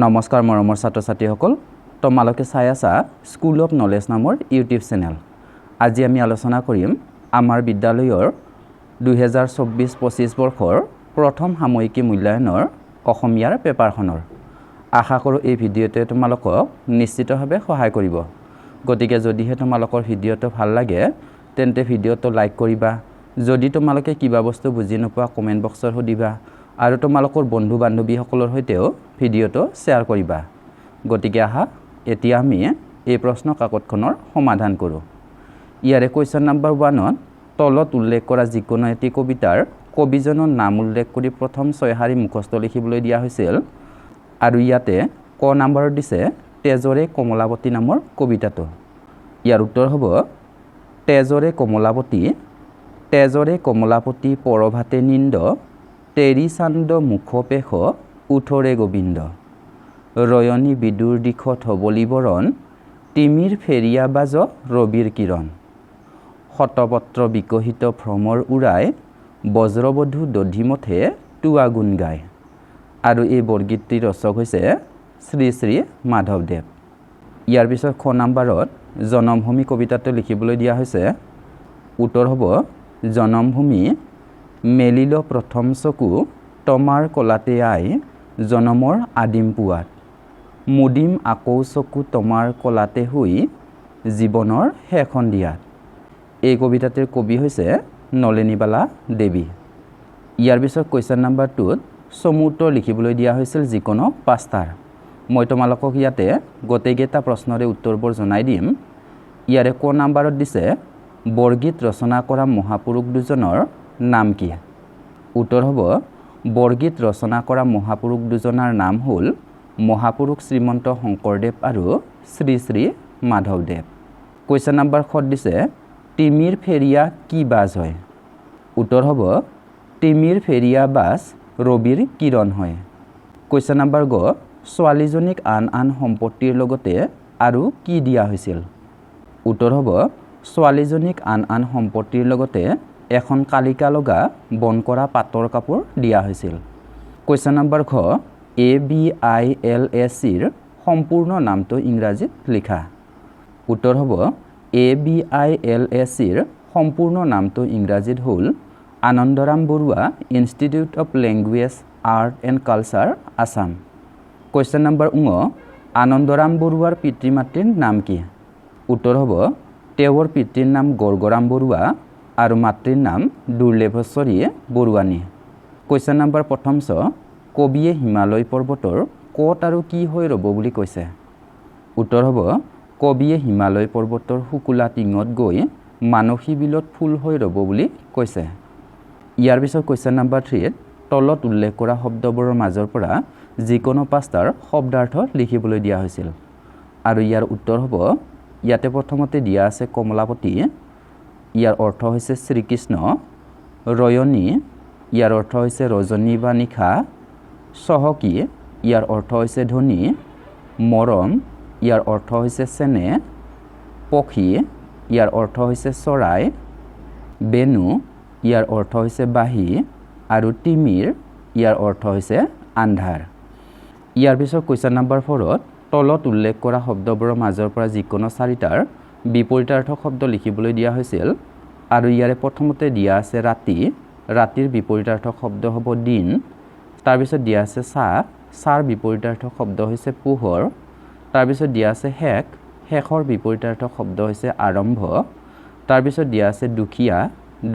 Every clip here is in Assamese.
নমস্কাৰ মৰমৰ ছাত্ৰ ছাত্ৰীসকল তোমালোকে চাই আছা স্কুল অফ নলেজ নামৰ ইউটিউব চেনেল আজি আমি আলোচনা কৰিম আমাৰ বিদ্যালয়ৰ দুহেজাৰ চৌব্বিছ পঁচিছ বৰ্ষৰ প্ৰথম সাময়িকী মূল্যায়নৰ অসমীয়াৰ পেপাৰখনৰ। আশা কৰোঁ এই ভিডিঅ'টোৱে তোমালোকক নিশ্চিতভাৱে সহায় কৰিব। গতিকে যদিহে তোমালোকৰ ভিডিঅ'টো ভাল লাগে তেন্তে ভিডিঅ'টো লাইক কৰিবা। যদি তোমালোকে কিবা বস্তু বুজি নোপোৱা কমেণ্ট বক্সত সুধিবা। আৰু তোমালোকৰ বন্ধু বান্ধৱীসকলৰ সৈতেও ভিডিঅ'টো শ্বেয়াৰ কৰিবা। গতিকে আহা এতিয়া আমি এই প্ৰশ্ন কাকতখনৰ সমাধান কৰোঁ। ইয়াৰে কুৱেশ্যন নম্বৰ ওৱানত তলত উল্লেখ কৰা যিকোনো এটি কবিতাৰ কবিজনৰ নাম উল্লেখ কৰি প্ৰথম ছয়শাৰী মুখস্থ লিখিবলৈ দিয়া হৈছিল আৰু ইয়াতে ক নম্বৰত দিছে তেজৰে কমলাৱতী নামৰ কবিতাটো। ইয়াৰ উত্তৰ হ'ব তেজৰে কমলাৱতী তেজৰে কমলাপতি পৰভাতে নিন্দ তেৰি চান্দ মুখপেশ উঠৰে গোবিন্দ। ৰয়নী বিদুৰ দিশত হবলি বৰণ তিমিৰ ফেৰিয়া বাজ ৰবিৰ কিৰণ। শতপত্ৰ বিকশিত ভ্ৰমৰ উৰাই বজ্ৰবধূ দধিমঠে তোৱা গুণ গায়। আৰু এই বৰগীতটিৰ ৰচক হৈছে শ্ৰী শ্ৰী মাধৱদেৱ। ইয়াৰ পিছত খ নাম্বাৰত জনমভূমি কবিতাটো লিখিবলৈ দিয়া হৈছে। উত্তৰ হ'ব জনমভূমি মেলিল প্ৰথম চকু তমাৰ কলাতে আই জনমৰ আদিম পুৱাত। মুদিম আকৌ চকু তমাৰ কলাতে শুই জীৱনৰ শেষখন দিয়াত। এই কবিতাটিৰ কবি হৈছে নলিনীবালা দেৱী। ইয়াৰ পিছত কুৱেশ্যন নাম্বাৰ টুত চমু উত্তৰ লিখিবলৈ দিয়া হৈছিল যিকোনো পাঁচটাৰ। মই তোমালোকক ইয়াতে গোটেইকেইটা প্ৰশ্নৰে উত্তৰবোৰ জনাই দিম। ইয়াৰে ক নাম্বাৰত দিছে বৰগীত ৰচনা কৰা মহাপুৰুষ দুজনৰ নাম কি? উত্তৰ হ'ব বৰগীত ৰচনা কৰা মহাপুৰুষ দুজনাৰ নাম হ'ল মহাপুৰুষ শ্ৰীমন্ত শংকৰদেৱ আৰু শ্ৰী শ্ৰী মাধৱদেৱ। কুৱেশ্যন নম্বৰ খত দিছে তিমিৰ ফেৰিয়া কি বাজ হয়? উত্তৰ হ'ব তিমিৰ ফেৰিয়া বাজ ৰবিৰ কিৰণ হয়। কুৱেশ্যন নম্বৰ গ ছোৱালীজনীক আন আন সম্পত্তিৰ লগতে আৰু কি দিয়া হৈছিল? উত্তৰ হ'ব ছোৱালীজনীক আন আন সম্পত্তিৰ লগতে এখন কালিকা লগা বন কৰা পাটৰ কাপোৰ দিয়া হৈছিল। কুৱেশ্যন নম্বৰ ঘ এ বি আই এল এ চিৰ সম্পূৰ্ণ নামটো ইংৰাজীত লিখা। উত্তৰ হ'ব এ বি আই এল এ চিৰ সম্পূৰ্ণ নামটো ইংৰাজীত হ'ল Anandaram Barua institute of language art and culture Assam. Question number ঙ আনন্দৰাম বৰুৱাৰ পিতৃ মাতৃৰ নাম কি? উত্তৰ হ'ব তেওঁৰ পিতৃৰ নাম গৰ্গৰাম বৰুৱা আৰু মাতৃৰ নাম দুৰ্লেভশ্বৰী বৰুৱানী। কুৱেশ্যন নম্বৰ প্ৰথম চ কবিয়ে হিমালয় পৰ্বতৰ ক'ত আৰু কি হৈ ৰ'ব বুলি কৈছে? উত্তৰ হ'ব কবিয়ে হিমালয় পৰ্বতৰ শুকুলা টিঙত গৈ মানসী বিলত ফুল হৈ ৰ'ব বুলি কৈছে। ইয়াৰ পিছত কুৱেশ্যন নম্বৰ থ্ৰীত তলত উল্লেখ কৰা শব্দবোৰৰ মাজৰ পৰা যিকোনো পাঁচটাৰ শব্দাৰ্থ লিখিবলৈ দিয়া হৈছিল। আৰু ইয়াৰ উত্তৰ হ'ব ইয়াতে প্ৰথমতে দিয়া আছে কমলাপতি ইয়াৰ অৰ্থ হৈছে শ্ৰীকৃষ্ণ ৰয়নী ইয়াৰ অৰ্থ হৈছে ৰজনী বা নিশা চহকী ইয়াৰ অৰ্থ হৈছে ধনী মৰম ইয়াৰ অৰ্থ হৈছে চেনে পক্ষী ইয়াৰ অৰ্থ হৈছে চৰাই বেনু ইয়াৰ অৰ্থ হৈছে বাঁহী আৰু তিমিৰ ইয়াৰ অৰ্থ হৈছে আন্ধাৰ। ইয়াৰ পিছত কুৱেশ্যন নম্বৰ ফ'ৰত তলত উল্লেখ কৰা শব্দবোৰৰ মাজৰ পৰা যিকোনো চাৰিটাৰ বিপৰীতাৰ্থক শব্দ লিখিবলৈ দিয়া হৈছিল আৰু ইয়াৰে প্ৰথমতে দিয়া আছে ৰাতি। ৰাতিৰ বিপৰীতাৰ্থক শব্দ হ'ব দিন। তাৰপিছত দিয়া আছে চাহ চাৰ বিপৰীতাৰ্থক শব্দ হৈছে পোহৰ। তাৰপিছত দিয়া আছে শেষ। শেষৰ বিপৰীতাৰ্থক শব্দ হৈছে আৰম্ভ। তাৰপিছত দিয়া আছে দুখীয়া।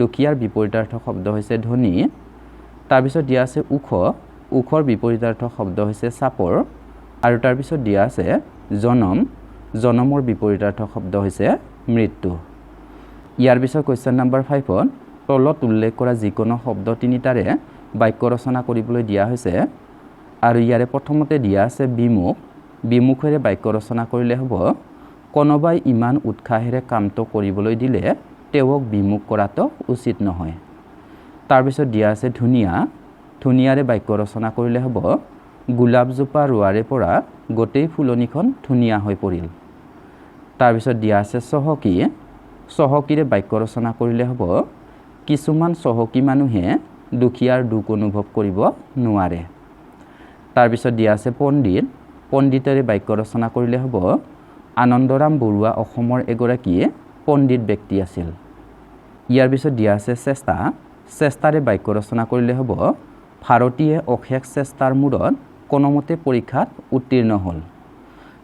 দুখীয়াৰ বিপৰীতাৰ্থক শব্দ হৈছে ধনী। তাৰপিছত দিয়া আছে ওখ। ওখৰ বিপৰীতাৰ্থক শব্দ হৈছে চাপৰ। আৰু তাৰপিছত দিয়া আছে জনম। জনমৰ বিপৰীতাৰ্থক শব্দ হৈছে মৃত্যু। ইয়াৰ পিছত কুৱেশ্যন নম্বৰ ফাইভত তলত উল্লেখ কৰা যিকোনো শব্দ তিনিটাৰে বাক্য ৰচনা কৰিবলৈ দিয়া হৈছে আৰু ইয়াৰে প্ৰথমতে দিয়া আছে বিমুখ। বিমুখেৰে বাক্য ৰচনা কৰিলে হ'ব কোনোবাই ইমান উৎসাহেৰে কামটো কৰিবলৈ দিলে তেওঁক বিমুখ কৰাটো উচিত নহয়। তাৰপিছত দিয়া আছে ধুনীয়া। ধুনীয়াৰে বাক্য ৰচনা কৰিলে হ'ব গোলাপজোপা ৰোৱাৰে পৰা গোটেই ফুলনিখন ধুনীয়া হৈ পৰিল। তাৰপিছত দিয়া আছে চহকী। চহকীৰে বাক্য ৰচনা কৰিলে হ'ব কিছুমান চহকী মানুহে দুখীয়াৰ দুখ অনুভৱ কৰিব নোৱাৰে। তাৰপিছত দিয়া আছে পণ্ডিত। পণ্ডিতেৰে বাক্য ৰচনা কৰিলে হ'ব আনন্দৰাম বৰুৱা অসমৰ এগৰাকী পণ্ডিত ব্যক্তি আছিল। ইয়াৰ পিছত দিয়া আছে চেষ্টা। চেষ্টাৰে বাক্য ৰচনা কৰিলে হ'ব ভাৰতীয়ে অশেষ চেষ্টাৰ মূৰত কোনোমতে পৰীক্ষাত উত্তীৰ্ণ হ'ল।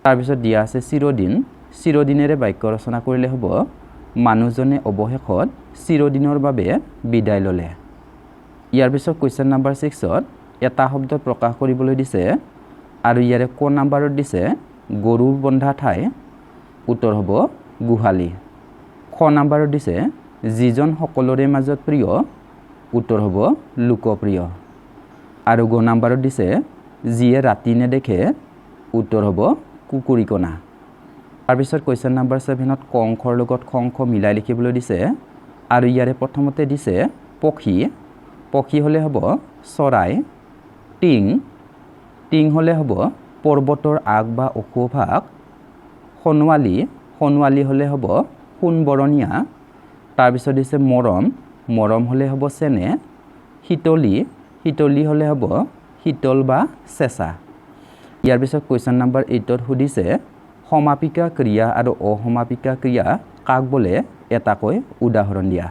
তাৰপিছত দিয়া আছে চিৰদিন। চিৰদিনেৰে বাক্য ৰচনা কৰিলে হ'ব মানুহজনে অৱশেষত চিৰদিনৰ বাবে বিদায় ল'লে। ইয়াৰ পিছত কুৱেশ্যন নাম্বাৰ ছিক্সত এটা শব্দ প্ৰকাশ কৰিবলৈ দিছে আৰু ইয়াৰে ক নাম্বাৰত দিছে গৰুৰ বন্ধা ঠাই। উত্তৰ হ'ব গোহালি। খ নাম্বাৰত দিছে যিজন সকলোৰে মাজত প্ৰিয়। উত্তৰ হ'ব লোকপ্ৰিয়। আৰু গ নাম্বাৰত দিছে যিয়ে ৰাতি নেদেখে উত্তৰ হ'ব কুকুৰিকণা। তাৰপিছত কুৱেশ্যন নাম্বাৰ ছেভেনত ক অংশৰ লগত অংশ মিলাই লিখিবলৈ দিছে আৰু ইয়াৰে প্ৰথমতে দিছে পক্ষী। পক্ষী হ'লে হ'ব চৰাই টিং। টিং হ'লে হ'ব পৰ্বতৰ আগ বা ওখভাগ। সোণোৱালী সোণোৱালী হ'লে হ'ব সোণবৰণীয়া। তাৰপিছত দিছে মৰম মৰম হ'লে হ'ব চেনে শীতলী। শীতলী হ'লে হ'ব শীতল বা চেঁচা। ইয়াৰ পিছত কুৱেশ্যন নাম্বাৰ এইটত সুধিছে সমাপিকা ক্ৰিয়া আৰু অসমাপিকা ক্ৰিয়া কাক বোলে? এটাকৈ উদাহৰণ দিয়া।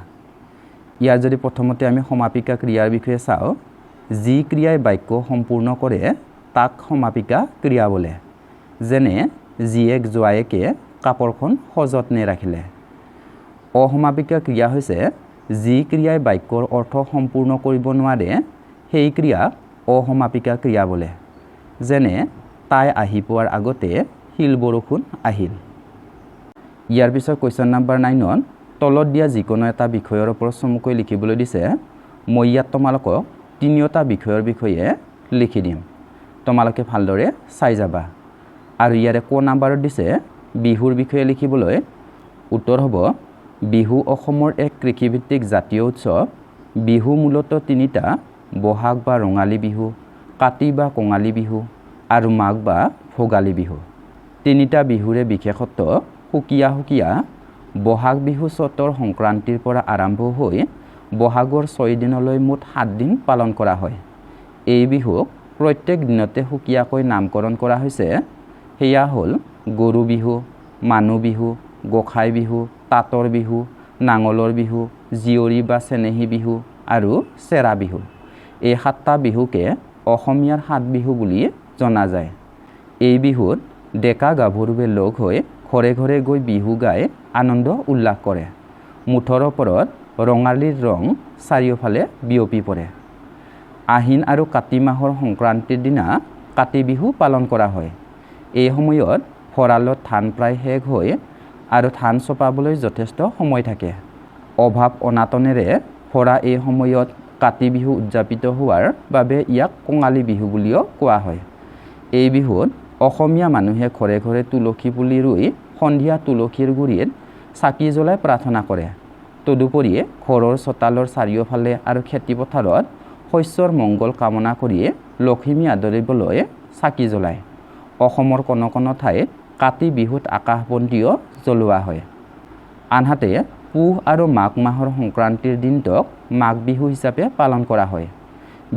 ইয়াৰ যদি প্ৰথমতে আমি সমাপিকা ক্ৰিয়াৰ বিষয়ে চাওঁ যি ক্ৰিয়াই বাক্য সম্পূৰ্ণ কৰে তাক সমাপিকা ক্ৰিয়া বোলে। যেনে জীয়েক জোৱায়েকে কাপোৰখন সযত্নে ৰাখিলে। অসমাপিকা ক্ৰিয়া হৈছে যি ক্ৰিয়াই বাক্যৰ অৰ্থ সম্পূৰ্ণ কৰিব নোৱাৰে সেই ক্ৰিয়াক অসমাপিকা ক্ৰিয়া বোলে। যেনে তাই আহি পোৱাৰ আগতে শিল বৰষুণ আহিল। ইয়াৰ পিছত কুৱেশ্যন নাম্বাৰ নাইনত তলত দিয়া যিকোনো এটা বিষয়ৰ ওপৰত চমুকৈ লিখিবলৈ দিছে মই ইয়াত তোমালোকক তিনিওটা বিষয়ৰ বিষয়ে লিখি দিম। তোমালোকে ভালদৰে চাই যাবা। আৰু ইয়াৰে ক নাম্বাৰত দিছে বিহুৰ বিষয়ে লিখিবলৈ। উত্তৰ হ'ব বিহু অসমৰ এক কৃষিভিত্তিক জাতীয় উৎসৱ। বিহু মূলতঃ তিনিটা বহাগ বা ৰঙালী বিহু কাতি বা কঙালী বিহু আৰু মাঘ বা ভোগালী বিহু। তিনিটা বিহুৰে বিশেষত্ব সুকীয়া সুকীয়া। বহাগ বিহু চ'তৰ সংক্ৰান্তিৰ পৰা আৰম্ভ হৈ বহাগৰ ছয়দিনলৈ মুঠ সাতদিন পালন কৰা হয়। এই বিহুক প্ৰত্যেক দিনতে সুকীয়াকৈ নামকৰণ কৰা হৈছে। সেয়া হ'ল গৰু বিহু মানুহ বিহু গোঁসাই বিহু তাঁতৰ বিহু নাঙলৰ বিহু জীয়ৰী বা চেনেহী বিহু আৰু চেৰা বিহু। এই সাতটা বিহুকে অসমীয়াৰ সাত বিহু বুলি জনা যায়। এই বিহুত ডেকা গাভৰুৱে লগ হৈ ঘৰে ঘৰে গৈ বিহু গাই আনন্দ উল্লাস কৰে। মুঠৰ ওপৰত ৰঙালীৰ ৰং চাৰিওফালে বিয়পি পৰে। আহিন আৰু কাতি মাহৰ সংক্ৰান্তিৰ দিনা কাতি বিহু পালন কৰা হয়। এই সময়ত ভঁৰালত ধান প্ৰায় শেষ হৈ আৰু ধান চপাবলৈ যথেষ্ট সময় থাকে। অভাৱ অনাটনেৰে ভৰা এই সময়ত কাতি বিহু উদযাপিত হোৱাৰ বাবে ইয়াক কঙালী বিহু বুলিও কোৱা হয়। এই বিহুত অসমীয়া মানুহে ঘৰে ঘৰে তুলসী পুলি ৰুই সন্ধিয়া তুলসীৰ গুৰিত চাকি জ্বলাই প্ৰাৰ্থনা কৰে। তদুপৰি ঘৰৰ চোতালৰ চাৰিওফালে আৰু খেতিপথাৰত শস্যৰ মংগল কামনা কৰি লখিমী আদৰিবলৈ চাকি জ্বলায়। অসমৰ কোনো কোনো ঠাইত কাতি বিহুত আকাশবন্তিও জ্বলোৱা হয়। আনহাতে পুহ আৰু মাঘ মাহৰ সংক্ৰান্তিৰ দিনটোক মাঘ বিহু হিচাপে পালন কৰা হয়।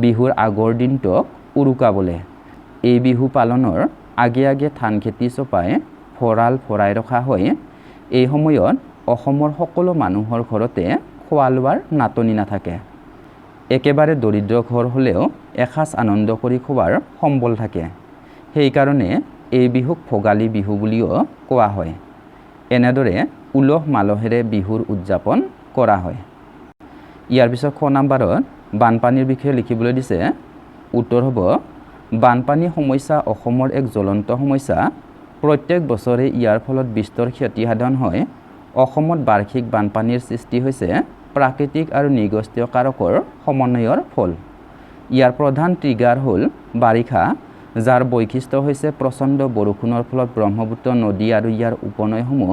বিহুৰ আগৰ দিনটোক উৰুকা বোলে। এই বিহু পালনৰ আগে আগে ধান খেতি চপাই ভঁৰাল ভৰাই ৰখা হয়। এই সময়ত অসমৰ সকলো মানুহৰ ঘৰতে খোৱা লোৱাৰ নাটনি নাথাকে। একেবাৰে দৰিদ্ৰ ঘৰ হ'লেও এসাঁজ আনন্দ কৰি খোৱাৰ সম্বল থাকে। সেইকাৰণে এই বিহুক ভোগালী বিহু বুলিও কোৱা হয়। এনেদৰে উলহ মালহেৰে বিহুৰ উদযাপন কৰা হয়। ইয়াৰ পিছত খ নাম্বাৰত বানপানীৰ বিষয়ে লিখিবলৈ দিছে উত্তৰ হ'ব বানপানী সমস্যা অসমৰ এক জ্বলন্ত সমস্যা। প্ৰত্যেক বছৰে ইয়াৰ ফলত বিস্তৰ ক্ষতিসাধন হয়। অসমত বাৰ্ষিক বানপানীৰ সৃষ্টি হৈছে প্ৰাকৃতিক আৰু নৃগোষ্ঠীয় কাৰকৰ সমন্বয়ৰ ফল। ইয়াৰ প্ৰধান ট্ৰিগাৰ হ'ল বাৰিষা যাৰ বৈশিষ্ট্য হৈছে প্ৰচণ্ড বৰষুণৰ ফলত ব্ৰহ্মপুত্ৰ নদী আৰু ইয়াৰ উপনৈসমূহ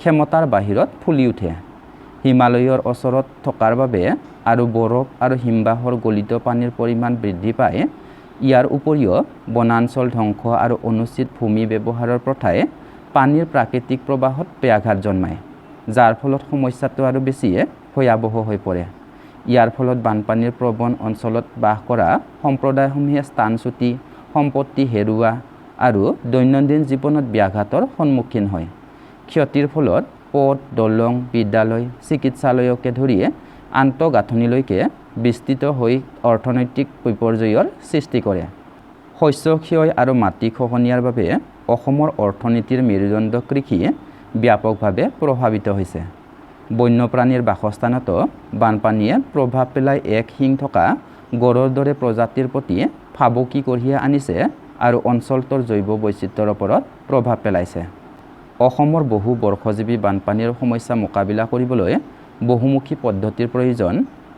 ক্ষমতাৰ বাহিৰত ফুলি উঠে। হিমালয়ৰ ওচৰত থকাৰ বাবে আৰু বৰফ আৰু হিমবাহৰ গলিত পানীৰ পৰিমাণ বৃদ্ধি পায় ইয়াৰ উপৰিও বনাঞ্চল ধ্বংস আৰু অনুচিত ভূমি ব্যৱহাৰৰ প্ৰথাই পানীৰ প্ৰাকৃতিক প্ৰবাহত ব্যাঘাত জন্মায় যাৰ ফলত সমস্যাটো আৰু বেছিয়ে ভয়াৱহ হৈ পৰে। ইয়াৰ ফলত বানপানীৰ প্ৰৱণ অঞ্চলত বাস কৰা সম্প্ৰদায়সমূহে স্থানচ্যুতি সম্পত্তি হেৰুওৱা আৰু দৈনন্দিন জীৱনত ব্যাঘাতৰ সন্মুখীন হয়। ক্ষতিৰ ফলত পথ দলং বিদ্যালয় চিকিৎসালয়কে ধৰি আন্তঃগাঁথনিলৈকে বিস্তৃত হৈ অৰ্থনৈতিক বিপৰ্যয়ৰ সৃষ্টি কৰে। শস্য ক্ষয় আৰু মাটি খহনীয়াৰ বাবে অসমৰ অৰ্থনীতিৰ মেৰুদণ্ড কৃষি ব্যাপকভাৱে প্ৰভাৱিত হৈছে। বন্যপ্ৰাণীৰ বাসস্থানতো বানপানীয়ে প্ৰভাৱ পেলাই এক শিং থকা গড়ৰ দৰে প্ৰজাতিৰ প্ৰতি ভাবুকি কঢ়িয়াই আনিছে আৰু অঞ্চলটোৰ জৈৱ বৈচিত্ৰ্যৰ ওপৰত প্ৰভাৱ পেলাইছে। অসমৰ বহু বৰ্ষজীৱী বানপানীৰ সমস্যা মোকাবিলা কৰিবলৈ বহুমুখী পদ্ধতিৰ প্ৰয়োজন।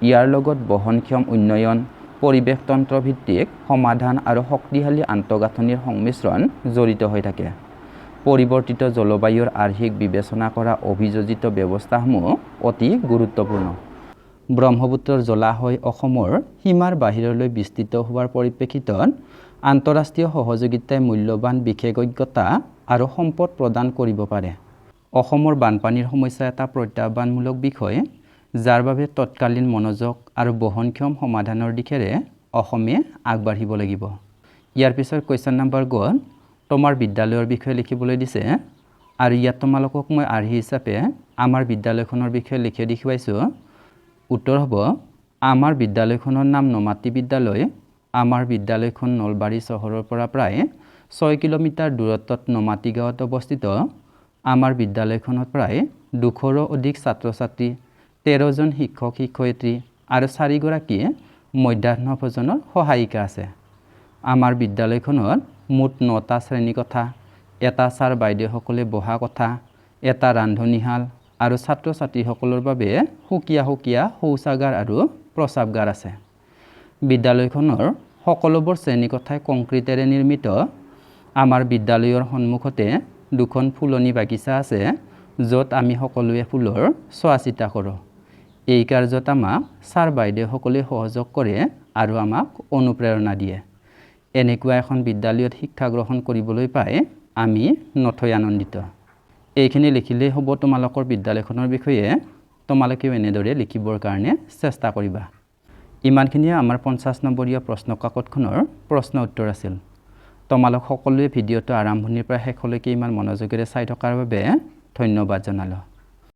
ইয়াৰ লগত বহনক্ষম উন্নয়ন পৰিৱেশ তন্ত্ৰ ভিত্তিক সমাধান আৰু শক্তিশালী আন্তঃগাঁথনিৰ সংমিশ্ৰণ জড়িত হৈ থাকে। পৰিৱৰ্তিত জলবায়ুৰ আৰ্হিক বিবেচনা কৰা অভিযোজিত ব্যৱস্থাসমূহ অতি গুৰুত্বপূৰ্ণ। ব্ৰহ্মপুত্ৰৰ জলাশয় অসমৰ সীমাৰ বাহিৰলৈ বিস্তৃত হোৱাৰ পৰিপ্ৰেক্ষিতত আন্তঃৰাষ্ট্ৰীয় সহযোগিতাই মূল্যৱান বিশেষজ্ঞতা আৰু সম্পদ প্ৰদান কৰিব পাৰে। অসমৰ বানপানীৰ সমস্যা এটা প্ৰত্যাহ্বানমূলক বিষয় যাৰ বাবে তৎকালীন মনোযোগ আৰু বহনক্ষম সমাধানৰ দিশেৰে অসমে আগবাঢ়িব লাগিব। ইয়াৰ পিছৰ কুৱেশ্যন নম্বৰ গ'ল তোমাৰ বিদ্যালয়ৰ বিষয়ে লিখিবলৈ দিছে আৰু ইয়াত তোমালোকক মই আৰ্হি হিচাপে আমাৰ বিদ্যালয়খনৰ বিষয়ে লিখি দেখুৱাইছোঁ। উত্তৰ হ'ব আমাৰ বিদ্যালয়খনৰ নাম নমাতি বিদ্যালয় আমাৰ বিদ্যালয়খন নলবাৰী চহৰৰ পৰা প্ৰায় ছয় কিলোমিটাৰ দূৰত্বত নমাতি গাঁৱত অৱস্থিত আমাৰ বিদ্যালয়খনত প্ৰায় দুশৰো অধিক ছাত্ৰ ছাত্ৰী তেৰজন শিক্ষক শিক্ষয়িত্ৰী আৰু চাৰিগৰাকী মধ্যাহ্ন ভোজনৰ সহায়িকা আছে। আমাৰ বিদ্যালয়খনত মুঠ নটা শ্ৰেণীকোঠা এটা ছাৰ বাইদেউসকলে বহা কোঠা এটা ৰান্ধনীশাল আৰু ছাত্ৰ ছাত্ৰীসকলৰ বাবে সুকীয়া সুকীয়া শৌচাগাৰ আৰু প্ৰস্ৰাৱগাৰ আছে। বিদ্যালয়খনৰ সকলোবোৰ শ্ৰেণীকোঠাই কংক্ৰিটেৰে নিৰ্মিত আমাৰ বিদ্যালয়ৰ সন্মুখতে দুখন ফুলনি বাগিচা আছে য'ত আমি সকলোৱে ফুলৰ চোৱা চিতা কৰোঁ। এই কাৰ্যত আমাক ছাৰ বাইদেউসকলে সহযোগ কৰে আৰু আমাক অনুপ্ৰেৰণা দিয়ে। এনেকুৱা এখন বিদ্যালয়ত শিক্ষা গ্ৰহণ কৰিবলৈ পাই আমি নথৈ আনন্দিত। এইখিনি লিখিলেই হ'ব তোমালোকৰ বিদ্যালয়খনৰ বিষয়ে। তোমালোকেও এনেদৰে লিখিবৰ কাৰণে চেষ্টা কৰিবা। ইমানখিনিয়ে আমাৰ পঞ্চাছ নম্বৰীয়া প্ৰশ্ন কাকতখনৰ প্ৰশ্ন উত্তৰ আছিল। তোমালোক সকলোৱে ভিডিঅ'টো আৰম্ভণিৰ পৰা শেষলৈকে ইমান মনোযোগেৰে চাই থকাৰ বাবে ধন্যবাদ জনালোঁ।